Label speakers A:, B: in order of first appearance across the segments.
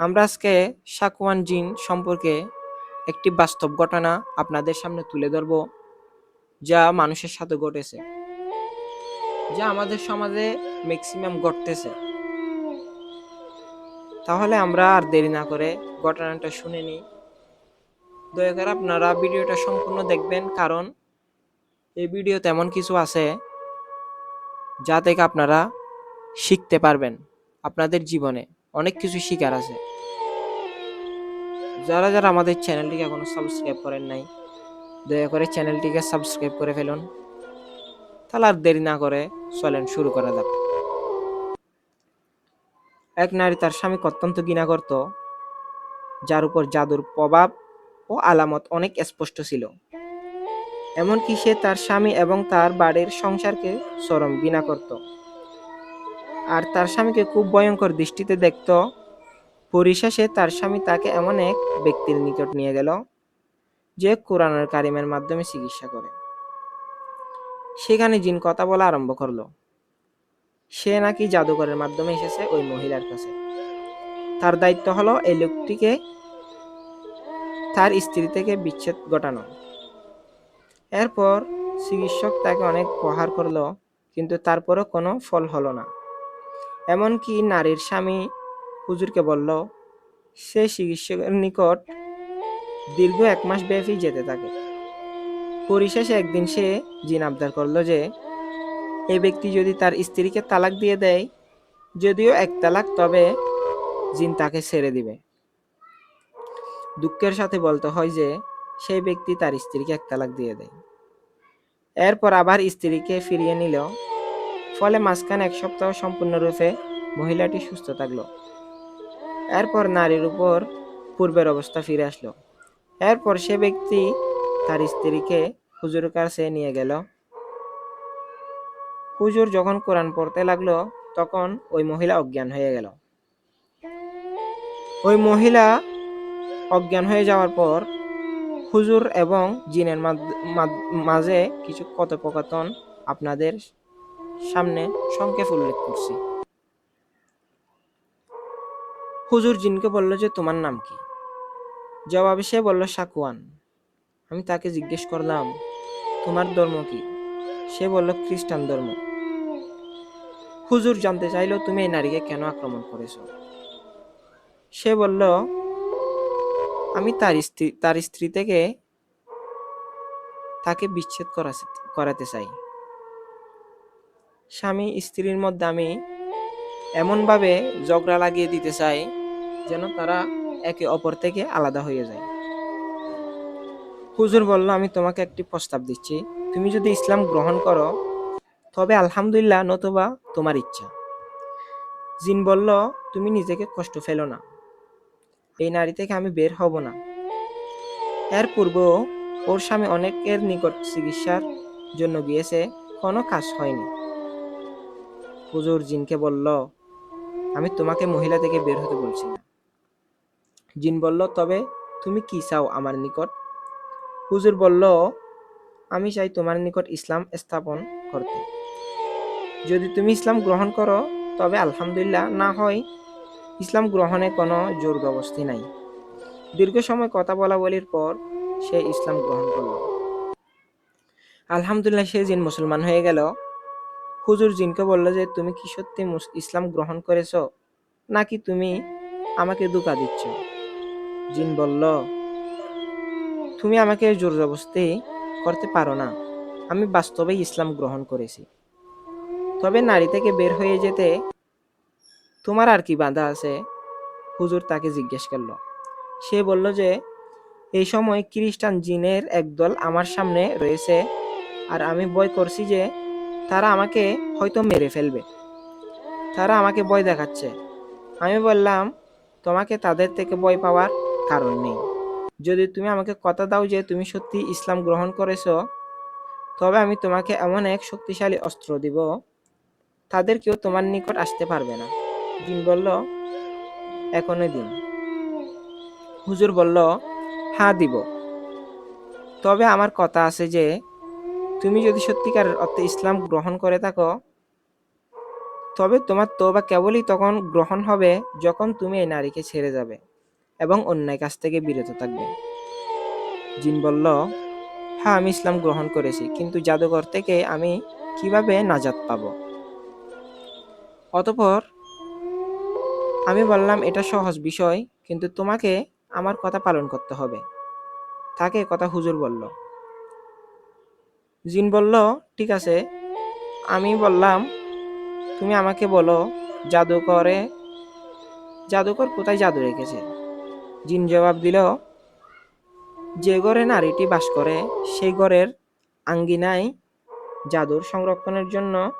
A: আমরা আজকে সাকুয়ান জিন সম্পর্কে একটি বাস্তব ঘটনা আপনাদের সামনে তুলে ধরব, যা মানুষের সাথে ঘটেছে, যা আমাদের সমাজে ম্যাক্সিমাম ঘটতেছে। তাহলে আমরা আর দেরি না করে ঘটনাটা শুনে নিই। দয়া করে আপনারা ভিডিওটা সম্পূর্ণ দেখবেন, কারণ এই ভিডিও তেমন কিছু আছে যা থেকে আপনারা শিখতে পারবেন আপনাদের জীবনে। অনেক কিছু শিকার আছে। যারা যারা আমাদের চ্যানেলটিকে এখনও সাবস্ক্রাইব করেন নাই, দয়া করে চ্যানেলটিকে সাবস্ক্রাইব করে ফেলুন। তাহলে আর দেরি না করে চলেন শুরু করা যাক। এক নারী তার স্বামীকে অত্যন্ত ঘৃণা করত, যার উপর জাদুর প্রভাব ও আলামত অনেক স্পষ্ট ছিল। এমনকি সে তার স্বামী এবং তার বাড়ির সংসারকে চরম ঘৃণা করত। আর তার স্বামীকে খুব ভয়ঙ্কর দৃষ্টিতে দেখত। পরিশেষে তার স্বামী তাকে এমন এক ব্যক্তির নিকট নিয়ে গেল, যে কোরআনের কারিমের মাধ্যমে চিকিৎসা করে। সেখানে জিন কথা বলা আরম্ভ করল। সে নাকি জাদুঘরের মাধ্যমে এসেছে ওই মহিলার কাছে। তার দায়িত্ব হলো এই লোকটিকে তার স্ত্রী থেকে বিচ্ছেদ ঘটানো। এরপর চিকিৎসক তাকে অনেক প্রহার করল, কিন্তু তারপরও কোনো ফল হলো না। এমনকি নারীর স্বামী হুজুরকে বলল, সে চিকিৎসকের নিকট দীর্ঘ এক মাস ব্যাপী যেতে থাকে। পরিশেষে একদিন সে জিন আবদার করল যে, এ ব্যক্তি যদি তার স্ত্রীকে তালাক দিয়ে দেয়, যদিও এক তালাক, তবে জিন তাকে ছেড়ে দিবে। দুঃখের সাথে বলতে হয় যে সেই ব্যক্তি তার স্ত্রীকে এক তালাক দিয়ে দেয়। এরপর আবার স্ত্রীকে ফিরিয়ে নিল। ফলে মাঝখানে এক সপ্তাহ সম্পূর্ণরূপে মহিলাটি সুস্থ থাকল। এরপর নারীর উপর পূর্বের অবস্থা ফিরে আসলো। এরপর সে ব্যক্তি তার স্ত্রীকে হুজুরের কাছে নিয়ে গেল। হুজুর যখন কোরআন পড়তে লাগল, তখন ওই মহিলা অজ্ঞান হয়ে গেল। ওই মহিলা অজ্ঞান হয়ে যাওয়ার পর হুজুর এবং জিনের মাঝে কিছু কথোপকথন আপনাদের সামনে সংক্ষেপ উল্লেখ করছি। হুজুর জিনকে বলল যে, তোমার নাম কি? জবাবে সে বলল সাকুয়ান আমি তাকে জিজ্ঞেস করলাম, তোমার ধর্ম কি? সে বলল, খ্রিস্টান ধর্ম। হুজুর জানতে চাইলো, তুমি এই নারীকে কেন আক্রমণ করেছ? সে বলল, আমি তার স্ত্রী তার স্ত্রী থেকে তাকে বিচ্ছেদ করা- করাতে চাই। স্বামী স্ত্রীর মধ্যে আমি এমনভাবে ঝগড়া লাগিয়ে দিতে চাই যেন তারা একে অপর থেকে আলাদা হয়ে যায়। হুজুর বলল, আমি তোমাকে একটি প্রস্তাব দিচ্ছি। তুমি যদি ইসলাম গ্রহণ করো, তবে আলহামদুলিল্লাহ নতুবা তোমার ইচ্ছা। জিন বলল, তুমি নিজেকে কষ্ট ফেলো না। এই নারী থেকে আমি বের হব না। এর পূর্বেও ওর স্বামী অনেকের নিকট চিকিৎসার জন্য গিয়েছে, কোনো কাজ হয়নি। হুজুর জিনকে বলল, আমি তোমাকে মহিলা থেকে বের হতে বলছি না। জিন বলল, তবে তুমি কি চাও আমার নিকট? হুজুর বলল, আমি চাই তোমার নিকট ইসলাম স্থাপন করতে। যদি তুমি ইসলাম গ্রহণ করো, তবে আলহামদুলিল্লাহ না হয় ইসলাম গ্রহণে কোনো জোর জবস্তি নাই। দীর্ঘ সময় কথা বলা বলির পর সে ইসলাম গ্রহণ করল। আলহামদুলিল্লাহ সে জিন মুসলমান হয়ে গেল। হুজুর জিনকে বলল যে, তুমি কি সত্যি ইসলাম গ্রহণ করেছ? নাকি তুমি আমাকে দুকা দিচ্ছ? জিন বলল, তুমি আমাকে জোর জবস্তি করতে পারো না। আমি বাস্তবে ইসলাম গ্রহণ করেছি। তবে নারী থেকে বের হয়ে যেতে তোমার আর কি বাধা আছে? হুজুর তাকে জিজ্ঞেস করল। সে বলল যে, এই সময় খ্রিস্টান জিনের একদল আমার সামনে রয়েছে, আর আমি ভয় করছি যে তারা আমাকে হয়তো মেরে ফেলবে। তারা আমাকে ভয় দেখাচ্ছে। আমি বললাম, তোমাকে তাদের থেকে ভয় পাওয়ার কারণ নেই। যদি তুমি আমাকে কথা দাও যে তুমি সত্যি ইসলাম গ্রহণ করেছ, তবে আমি তোমাকে এমন এক শক্তিশালী অস্ত্র দিব, তাদের কেউ তোমার নিকট আসতে পারবে না। দিন বলল, এখনই দিন। হুজুর বলল হ্যাঁ দিব। তবে আমার কথা আছে যে তুমি যদি সত্যিকার অর্থে ইসলাম গ্রহণ করে থাকো, তবে তোমার তওবা কেবলই তখন গ্রহণ হবে যখন তুমি এই নারীকে ছেড়ে যাবে এবং অন্যায় কাছ থেকে বিরত থাকবে। জিন বলল হ্যাঁ আমি ইসলাম গ্রহণ করেছি, কিন্তু জাদুঘর থেকে আমি কীভাবে নাজাত পাব? অতপর আমি বললাম, এটা সহজ বিষয়, কিন্তু তোমাকে আমার কথা পালন করতে হবে। তাকে কথা হুজুর বলল জিন বলল, ঠিক আছে। আমি বললাম, তুমি আমাকে বলো, জাদুকরে, জাদুকর কোথায় জাদু রেখেছে? জিন জবাব দিল, যে ঘরে নারীটি বাস করে, সেই ঘরের আঙ্গিনায় জাদুর সংরক্ষণের জন্য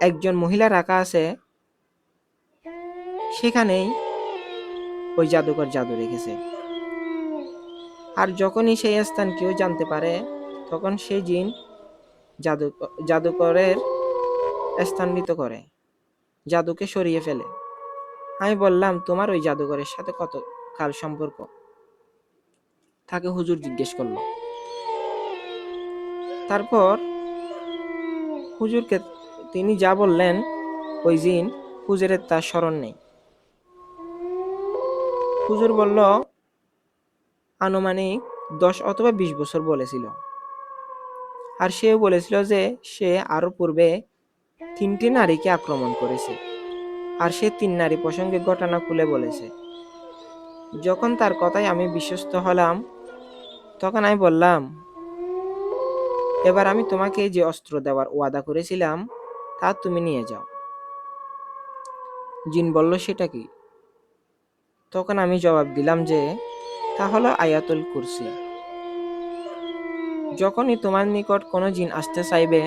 A: একজন মহিলা রাখা আছে। সেখানেই ওই জাদুকর জাদু রেখেছে। আর যখনই সেই স্থান কেউ জানতে পারে তখন সেই জিন জাদু জাদুকরের স্থানান্তরিত করে, জাদুকে সরিয়ে ফেলে। আমি বললাম, তোমার ওই জাদুকরের সাথে কত কাল সম্পর্ক? তাকে হুজুর জিজ্ঞেস করল। তারপর হুজুরকে তিনি যা বললেন, ওই জিন হুজুরের তার স্মরণ নেই। হুজুর বলল, আনুমানিক দশ অথবা বিশ বছর বলেছিল। আর সে বলেছিল যে সে আরও পূর্বে তিনটি নারীকে আক্রমণ করেছে আর সে তিন নারী প্রসঙ্গে ঘটনা খুলে বলেছে। যখন তার কথায় আমি বিশ্বস্ত হলাম, তখন আমি বললাম, এবার আমি তোমাকে যে অস্ত্র দেওয়ার ওয়াদা করেছিলাম, তা তুমি নিয়ে যাও। জিন বলল, সেটা কি? তখন আমি জবাব দিলাম যে, তা হলো আয়াতুল কুরসি। যখনই তোমার নিকট কোনো জিন আসতে চাইবে,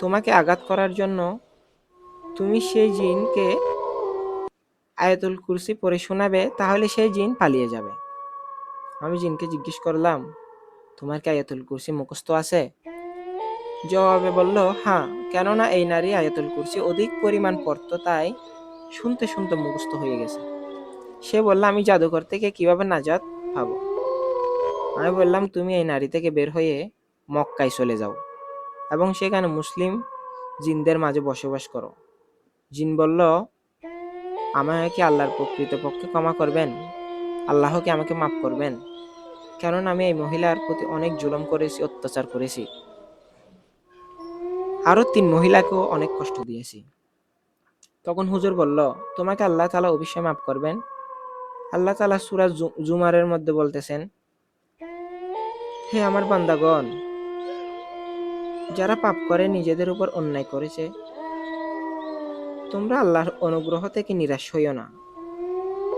A: তোমাকে আঘাত করার জন্য তুমি সেই জিনকে আয়াতুল কুরসি পড়ে শোনাবে, তাহলে সেই জিন পালিয়ে যাবে। আমি জিনকে জিজ্ঞেস করলাম, তোমার কি আয়াতুল কুরসি মুখস্থ আছে? জবাবে বলল হ্যাঁ কেননা এই নারী আয়াতুল কুরসি অধিক পরিমাণ পড়তো, তাই শুনতে শুনতে মুখস্থ হয়ে গেছে। সে বলল, আমি জাদুঘর থেকে কীভাবে নাজাত পাবো? আমি বললাম, তুমি এই নারী থেকে বের হয়ে মক্কায় চলে যাও এবং সেখানে মুসলিম জিনদের মাঝে বসবাস করো। জিন বলল, আমাকে কি আল্লাহর প্রকৃত পক্ষে ক্ষমা করবেন? আল্লাহ কি আমাকে মাফ করবেন? কারণ আমি এই মহিলার প্রতি অনেক জুলম করেছি, অত্যাচার করেছি। আরও তিন মহিলাকেও অনেক কষ্ট দিয়েছি। তখন হুজুর বলল, তোমাকে আল্লাহ তালা অবশ্যই মাফ করবেন? আল্লাহ তালা সুরা জু- জুমারের মধ্যে বলতেছেন হে আমার বান্দাগণ, যারা পাপ করে নিজেদের উপর অন্যায় করেছে, তোমরা আল্লাহর অনুগ্রহ থেকে নিরাশ হইও না।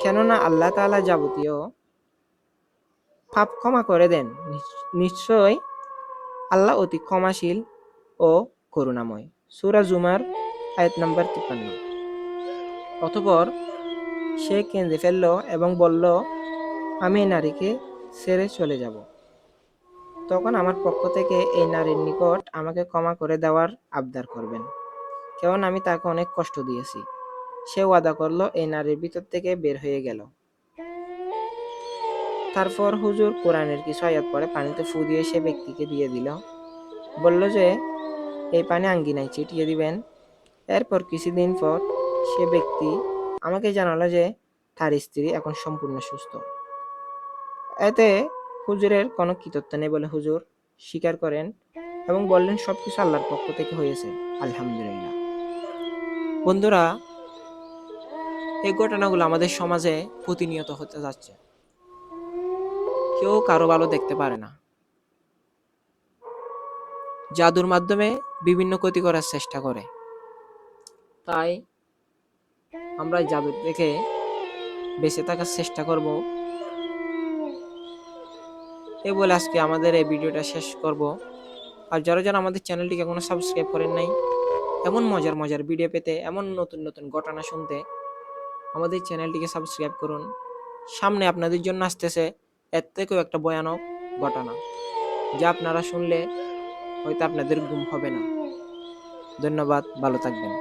A: কেননা আল্লাহ তাআলা যাবতীয় পাপ ক্ষমা করে দেন। নিশ- নিশ্চয় আল্লাহ অতি ক্ষমাশীল ও করুণাময়। সূরা জুমার আয়াত নাম্বার তিপ্পান্ন। অতপর সে কেঁদে ফেলল এবং বলল, আমি নারীকে ছেড়ে চলে যাব। তখন আমার পক্ষ থেকে এই নারীর নিকট আমাকে ক্ষমা করে দেওয়ার আবদার করবেন। কারণ আমি তাকে অনেক কষ্ট দিয়েছি। সে ওয়াদা করল এই নারীর ভিতর থেকে বের হয়ে গেল। তারপর হুজুর কোরআনের কিছু আয়াত পরে পানিতে ফু দিয়ে সে ব্যক্তিকে দিয়ে দিল। বলল যে, এই পানি আঙ্গিনায় ছিটিয়ে দিবেন। এরপর কিছুদিন পর সে ব্যক্তি আমাকে জানালো যে, তার স্ত্রী এখন সম্পূর্ণ সুস্থ। এতে হুজুরের কোনো কৃতত্ব নেই বলে হুজুর স্বীকার করেন এবং বললেন সব কিছু আল্লাহর পক্ষ থেকে হয়েছে। আলহামদুলিল্লাহ। বন্ধুরা, এই ঘটনাগুলো আমাদের সমাজে প্রতিনিয়ত হতে যাচ্ছে। কেউ কারও ভালো দেখতে পারে না। জাদুর মাধ্যমে বিভিন্ন ক্ষতি করার চেষ্টা করে। তাই আমরা এই জাদু থেকে বেঁচে থাকার চেষ্টা করব। এ বলে আজকে আমাদের এই ভিডিওটা শেষ করব। আর যারা যারা আমাদের চ্যানেলটিকে এখনও সাবস্ক্রাইব করেন নাই, এমন মজার মজার ভিডিও পেতে, এমন নতুন নতুন ঘটনা শুনতে, আমাদের চ্যানেলটিকে সাবস্ক্রাইব করুন। সামনে আপনাদের জন্য আসতেছে এর থেকেও একটা ভয়ানক ঘটনা, যা আপনারা শুনলে হয়তো আপনাদের ঘুম হবে না। ধন্যবাদ, ভালো থাকবেন।